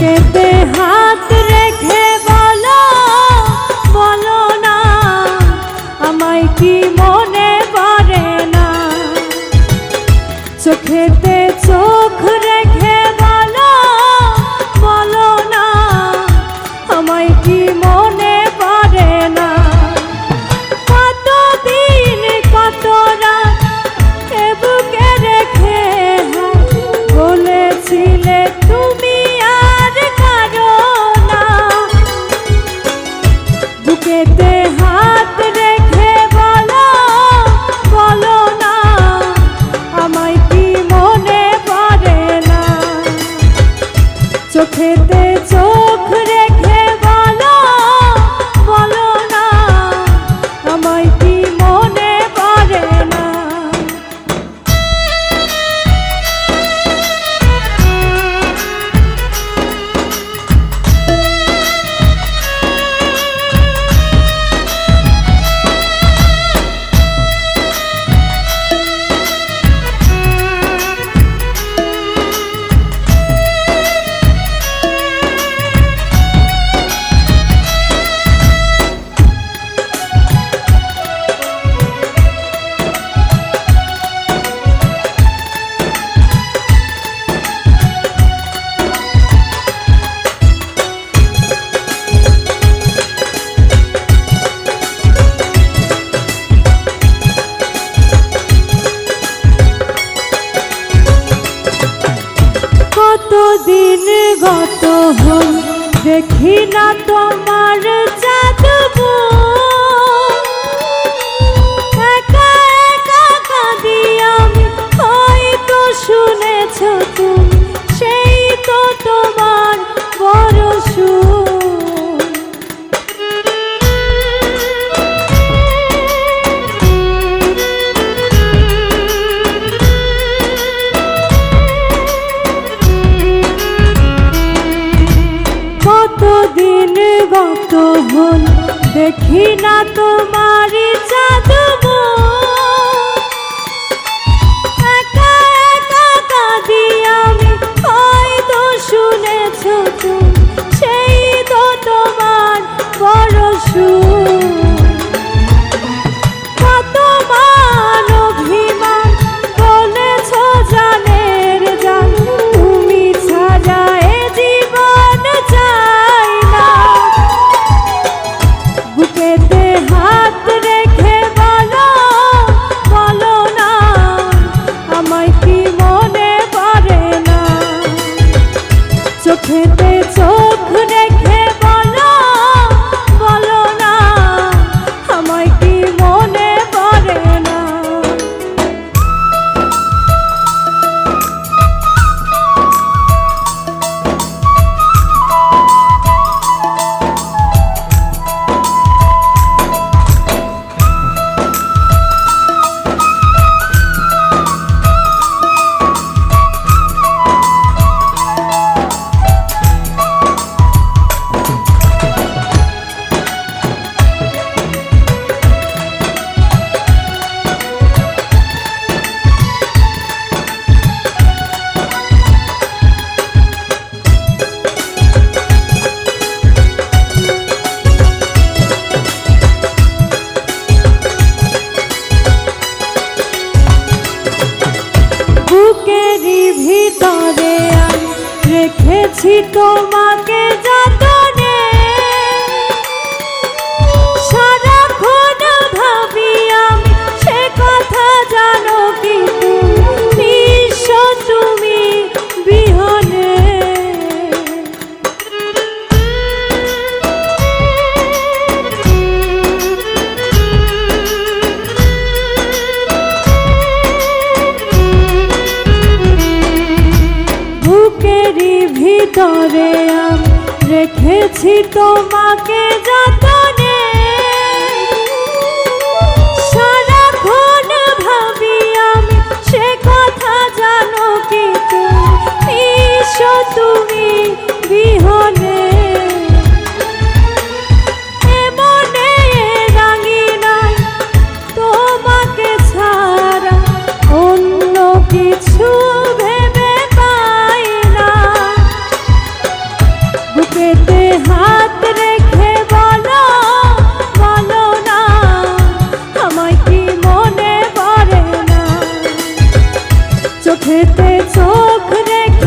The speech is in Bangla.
Thank you. ঘৃণা তো দেখি না তোমার তোমার ভিতরে আমি রেখেছি তোমাকে যতনে। সারাক্ষণ ভাবি আমি সে কথা জানো কি চোখেতে চোখ রেখে